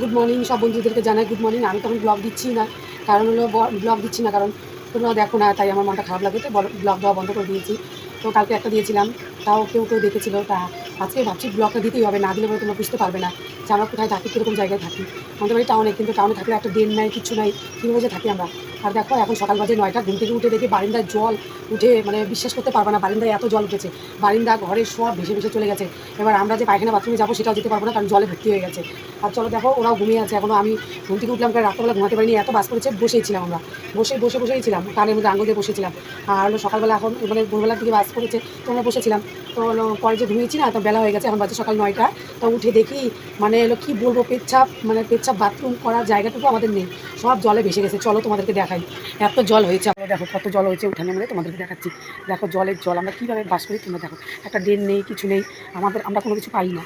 Good morning সব বন্ধুদেরকে জানাই গুড মর্নিং আমি তখন ব্লগ দিচ্ছি না, কারণ হলো ব্লগ দিচ্ছি না, কারণ তোমরা দেখো না, তাই আমার মনটা খারাপ লাগে, তো ব্লগ দেওয়া বন্ধ করে দিয়েছি। তো কালকে একটা দিয়েছিলাম, তাও কেউ কেউ দেখেছিল, তা আজকে ভাবছি ব্লগটা দিতেই হবে, না দিলে পরে তোমরা বুঝতে পারবে না যে আমরা কোথায় থাকি, কীরকম জায়গায় থাকি। আমাদের বাড়ি টাউনে কিন্তু টাউনে থাকলে একটা ড্রেন নাই, কিছু নাই কীভাবে যে থাকি আমরা? আর দেখো, এখন সকাল বাজে নয়টা, ঘুম থেকে উঠে দেখি বারিন্দায় জল উঠে মানে বিশ্বাস করতে পারবে না, বারিন্দায় এত জল উঠেছে। বারিন্দা ঘরের সব ভেসে ভেসে চলে গেছে। এবার আমরা যে পায়খানা বাথরুমে যাব, সেটাও যেতে পারব না, কারণ জলে ভর্তি হয়ে গেছে। আর চলো দেখো, ওরাও ঘুমিয়ে আছে। এখনও আমি ঘুম থেকে উঠলাম প্রায় রাত্রেবেলা ঘুমাতে পারিনি। এত বাস করেছে বসেই ছিলাম আমরা। বসে বসে, বসেই ছিলাম। কানের মধ্যে আঙুল দিয়ে বসেছিলাম। আর হলো সকালবেলা এখন মানে ভোরবেলার দিকে বাস করেছে, তো আমরা বসেছিলাম। তো হলো পরে যে ঘুমিয়েছি না, তো বেলা হয়ে গেছে, এখন বাজে সকাল নয়টা। তো উঠে দেখি মানে হলো কী বলব, পেচ্ছাপ মানে পেচ্ছাপ বাথরুম করার জায়গাটুকু আমাদের নেই। সব জলে ভেসে গেছে। চলো তোমাদেরকে দেখাই। এত জল হয়েছে। আমরা দেখো, কত জল হয়েছে উঠানে। মানে তোমাদেরকে দেখাচ্ছি। দেখো জলের জল, আমরা কীভাবে বাস করি তোমরা দেখো। একটা ড্রেন নেই, কিছু নেই। আমাদের, আমরা কোনো কিছু পাই না।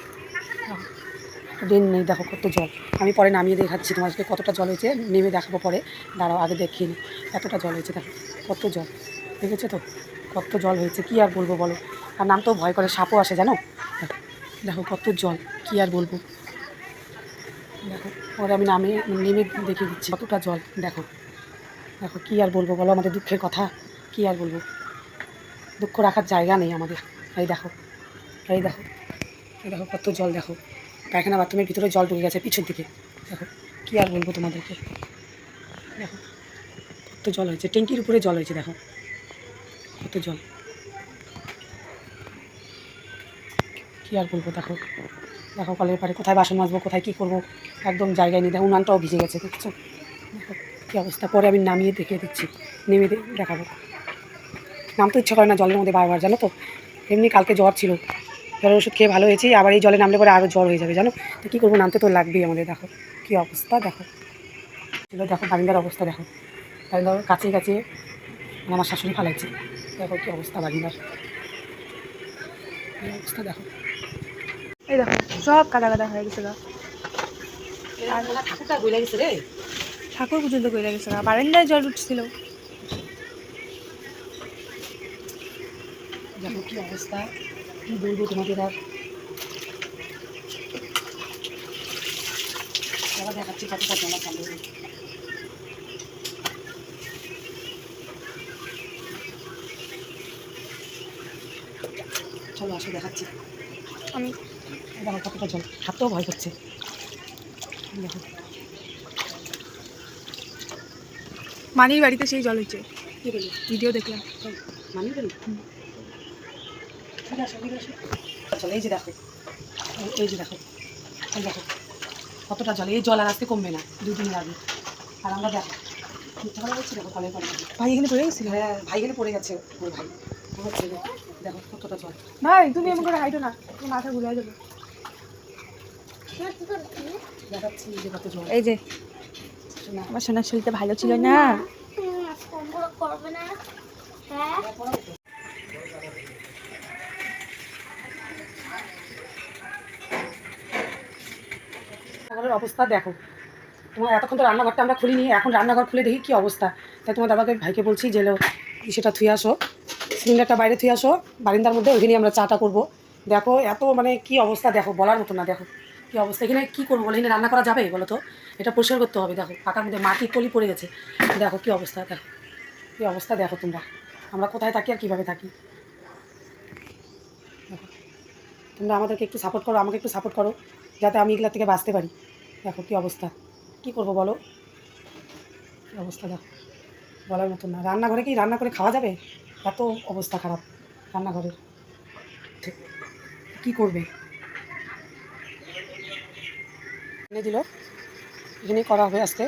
ড্রেন নেই, দেখো কত জল। আমি পরে নামিয়ে দেখাচ্ছি তোমাদেরকে কতটা জল হয়েছে, নেমে দেখাবো পরে। দাঁড়াও, আগে দেখিয়ে নিই এতটা জল হয়েছে, দেখো, কত জল। দেখেছ তো? কত জল হয়েছে, কী আর বলব বলো? আর নাম তো ভয় করে, সাপও আসে, জানো? দেখো দেখো কত জল, কী আর বলব? দেখো, পরে আমি নামে, নেমে দেখিয়ে দিচ্ছি, কতটা জল, দেখো। দেখো, কী আর বলব বলো, আমাদের দুঃখের কথা, কী আর বলব? দুঃখ রাখার জায়গা নেই আমাদের। এই দেখো এই দেখো এই দেখো, কত জল, দেখো। পায়খানা বাথরুমের ভিতরে জল ঢুকে গেছে পিছন দিকে। দেখো, কী আর বলব তোমাদেরকে? দেখো, কত জল হয়েছে। ট্যাঙ্কির উপরে জল হয়েছে, দেখো, কত জল। কী আর বলব, দেখো দেখো কলের পারে কোথায় বাসন মাজবো, কোথায় কী করব, একদম জায়গায় নিয়ে দেখো, উনানটাও ভিজে গেছে দেখছ দেখো, কী অবস্থা। পরে আমি নামিয়ে দেখিয়ে দিচ্ছি, নেমে দেখাবো। নামতে ইচ্ছা করে না জলের মধ্যে বারবার, জানো তো? এমনি কালকে জ্বর ছিল। জ্বরের ওষুধ খেয়ে ভালো হয়েছি আবার এই জলে নামলে পরে আরও জ্বর হয়ে যাবে জানো? তো কী করব নামতে তো লাগবেই আমাদের দেখো। কী অবস্থা দেখো। ছিল দেখো বারিন্দার অবস্থা দেখো। বারিন্দার কাছে কাছে আমার শাশুড়ি ফালাইছে। দেখো কী অবস্থা বারিন্দার। এই অবস্থা দেখো। এই দেখো সব কাদা কাদা হয়ে গেছে গা ঠাকুরটা বলে গেছে রে। ঠাকুর পর্যন্ত কইরা গেছে গা বারান্দায় জল উঠছিল। দেখো কী অবস্থা। বলব তোমাদের আর? দেখাচ্ছি কতটা জমা চালু চলো আসো দেখাচ্ছি। আমি দেখো কতটা জল? হাতটাও ভয় করছে। দেখো। মানির বাড়িতে সেই জল হচ্ছে কী বলি ভিডিও দেখলাম। মানি বলি ঠিক আছে ঠিক আছে চলো এই যে দেখো এই- যে দেখো এই দেখো কতটা জল এই জল আর আজকে কমবে না দুদিন লাগবে। আর আমরা দেখো মিথ্যা কথা বলছি দেখো পরে ভাই এখানে পড়ে গেছিল হ্যাঁ ভাই গেলে পড়ে গেছে। ওর ভাই আমার ছেলে দেখো কতটা জল। ভাই তুমি এমন করে হাইটো না তোমার মাথা ঘুরে যাবে দেখাচ্ছি এই যে কত জল। এই যে না আমার সোনার শরীরটা ভালো ছিল না। রান্নাঘরের অবস্থা দেখো। তোমার এতক্ষণ তো রান্নাঘরটা আমরা খুলিনি, এখন রান্নাঘর খুলে দেখি কী অবস্থা। তাই তোমার দাদাকে ভাইকে বলছি যে সেটা থুয়ে আসো। সিলিন্ডারটা বাইরে থুয়ে আসো, বারিন্দার মধ্যে ওইখানে আমরা চাটা করব। দেখো, এত মানে কি অবস্থা দেখো, বলার মতো না, দেখো। কি অবস্থা, এখানে কী করব বলে? এখানে রান্না করা যাবে বলো তো? এটা পরিষ্কার করতে হবে, দেখো। পাকার মধ্যে মাটি, কলি পড়ে গেছে। দেখো কি অবস্থা, দেখো। কী অবস্থা দেখো তোমরা। আমরা কোথায় থাকি আর কীভাবে থাকি? তোমরা আমাদেরকে একটু সাপোর্ট করো, আমাকে একটু সাপোর্ট করো, যাতে আমি এগুলা থেকে বাঁচতে পারি। দেখো কী অবস্থা। কি করব বলো? কী অবস্থা দেখো। বলার মতন না। রান্নাঘরে কি রান্না করে খাওয়া যাবে? এত অবস্থা খারাপ রান্নাঘরের কী করবে? এনে দিল। এখানেই করা হবে আজকে।